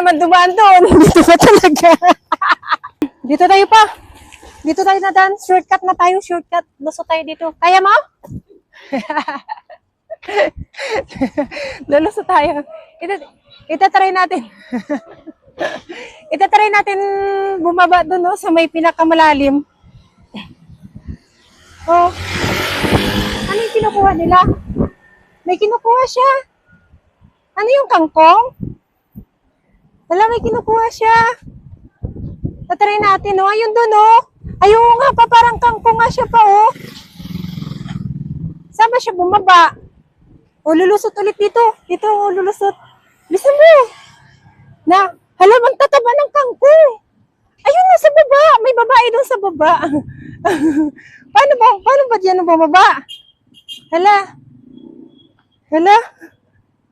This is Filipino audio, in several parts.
naman dumaan doon. Dito ba talaga? dito tayo pa. Dito tayo na dan. Shortcut na tayo. Shortcut. Luso tayo dito. Kaya mo? Luluso tayo. Ito, itatry natin. itatry natin bumaba doon no, sa may pinakamalalim. Oh. Ano yung kinukuha nila? May kinukuha siya. Ano yung kangkong? Wala, may kinukuha siya. Tatry natin, no? Ayun doon, oh. Ayun nga pa, parang kangkong nga siya pa, oh. Saan ba siya bumaba? O, lulusot ulit dito. Dito, o, lulusot. Bilisan mo. Na, hala, ang tataba ng kangkong. Ayun na sa baba. May babae doon sa baba. paano ba, paano ba diyan bumaba? Hala. Hala.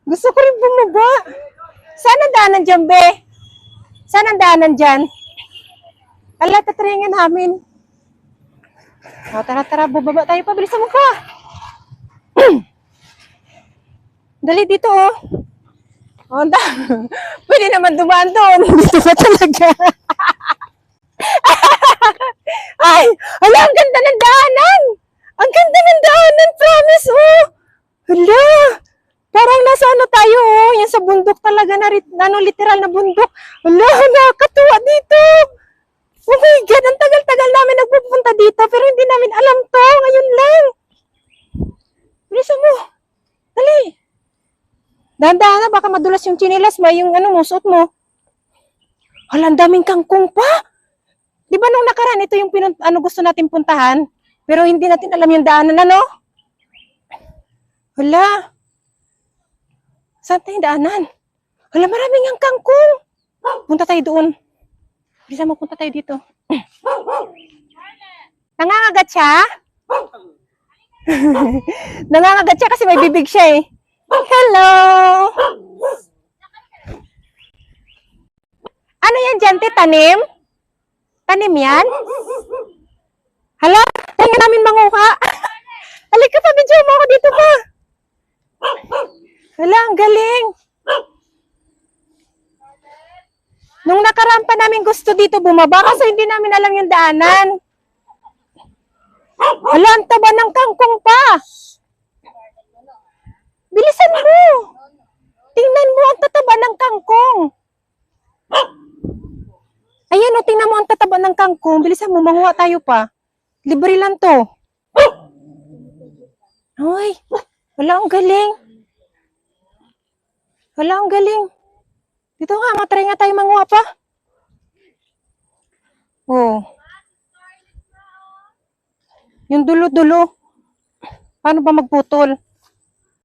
Gusto ko rin bumaba. Saan ang daanan dyan, be? Saan ang daanan dyan? Hala, tatringan namin. O, tara, tara, bubaba tayo pa. Bilisan mo pa. Dali dito, oh. Oh, da. Pwede naman dumaan doon. Dito ba talaga? Ay, hala, ang ganda ng daanan. Ang ganda ng daanan, promise, oh. Hala, parang nasa ano tayo, oh. Yan sa bundok talaga, na, ano, literal na bundok. Hala, nakakatuwa dito. Oh my God, ang tagal-tagal namin nagpupunta dito, pero hindi namin alam to. Ngayon lang. Bilisan mo. Dali. Dahan-dahan na, baka madulas yung chinilas mo, yung ano mo, suot mo. Hala, daming kangkong pa. Di ba nung nakaraan, ito yung pinun- ano gusto natin puntahan, pero hindi natin alam yung daanan, ano? Hala. Saan tayo daanan? Hala, maraming ang kangkong. Punta tayo doon. Bisa mo punta tayo dito. Nangangagat siya? Nangangagat siya kasi may bibig siya eh. Hello! Ano yan dyan, te? Tanim? Tanim yan? Hala, tayo namin manguha. Halika pa, video mo ako dito pa. Hala, ang galing. Nung nakaraan pa namin gusto dito bumaba kasi hindi namin alam yung daanan. Ang taba ng kangkong pa. Bilisan mo. Tingnan mo ang tataba ng kangkong. Ayan o, tingnan mo ang tataba ng kangkong. Bilisan mo, manguha tayo pa. Libre lang to. Ay, wala ang galing. Wala ang galing. Dito nga, matry nga tayo manguha pa. Oh. Yung dulo-dulo. Paano ba magputol?